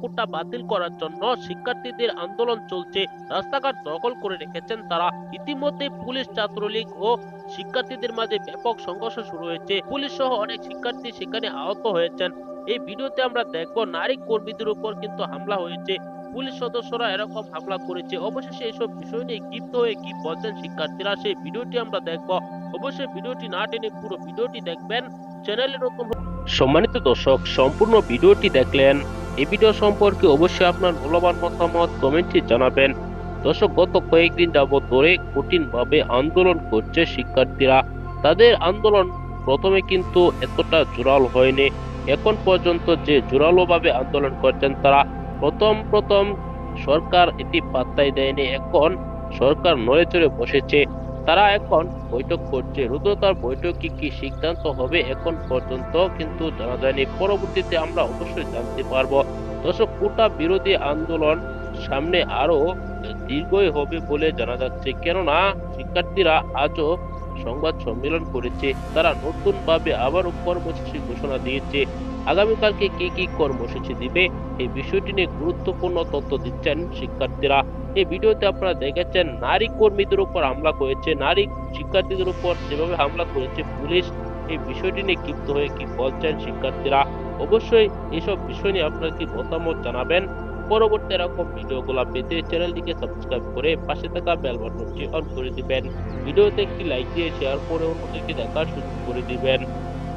কোটা বাতিল করার জন্য শিক্ষার্থীদের আন্দোলন চলছে। রাস্তাঘাট দখল করে রেখেছেন তারা। ইতিমধ্যে পুলিশ ছাত্রলীগ ও শিক্ষার্থীদের মাঝে ব্যাপক সংঘর্ষ শুরু হয়েছে। পুলিশ সহ অনেক শিক্ষার্থী সেখানে আহত হয়েছেন। এই ভিডিওতে আমরা দেখব, নারী কর্মীদের উপর কিন্তু হামলা হয়েছে। পুলিশ সদস্যরা এরকম হামলা করেছে। অবশেষে এইসব বিষয় নিয়ে ক্ষিপ্ত হয়ে কি বলছেন শিক্ষার্থীরা, সেই ভিডিওটি আমরা দেখব। অবশ্যই ভিডিওটি না টেনে পুরো ভিডিওটি দেখবেন। চ্যানেলে নতুন সম্মানিত দর্শক, সম্পূর্ণ ভিডিওটি দেখলেন এই ভিডিও সম্পর্কে অবশ্যই আপনার মূল্যবান মতামত কমেন্টে জানাবেন। দর্শক, গত কয়েকদিন যাবৎ ধরে কঠিনভাবে আন্দোলন করছে শিক্ষার্থীরা। তাদের আন্দোলন প্রথমে কিন্তু এতটা জোরালো হয়নি। এখন পর্যন্ত যে জোরালোভাবে আন্দোলন করছেন তারা, প্রথম প্রথম সরকার এটি পাত্তাই দেয়নি। এখন সরকার নড়ে চড়ে বসেছে। তারা এখন বৈঠক করছে। রুদ্রতার বৈঠকে কি সিদ্ধান্ত হবে এখন পর্যন্ত কিন্তু জানা যায়নি। পরবর্তীতে আমরা অবশ্যই জানতে পারব। দর্শক, কোটা বিরোধী আন্দোলন সামনে আরও দীর্ঘই হবে বলে জানা যাচ্ছে। কেননা, শিক্ষার্থীরা আজও সংবাদ সম্মেলন করেছে। তারা নতুন ভাবে আবারও কর্মসূচি ঘোষণা দিয়েছে। আগামীকালকে কি কি কর্মসূচি দিবে, এই বিষয়টি নিয়ে গুরুত্বপূর্ণ তথ্য দিচ্ছেন শিক্ষার্থীরা। এই ভিডিওতে আপনারা দেখেছেন, নারী কর্মীদের উপর হামলা করেছে, নারী শিক্ষার্থীদের উপর যেভাবে হামলা করেছে পুলিশ, এই বিষয়টি নিয়ে ক্ষিপ্ত হয়ে কি বলছেন শিক্ষার্থীরা? অবশ্যই এসব বিষয় নিয়ে আপনার কি মতামত জানাবেন? পরবর্তী এরকম ভিডিওগুলো পেতে চ্যানেলটিকে সাবস্ক্রাইব করে পাশে থাকা বেল বাটনটি অন করে দিবেন। ভিডিওতে একটি লাইক দিয়ে শেয়ার করে অন্যদেরকে দেখার সুযোগ করে দিবেন।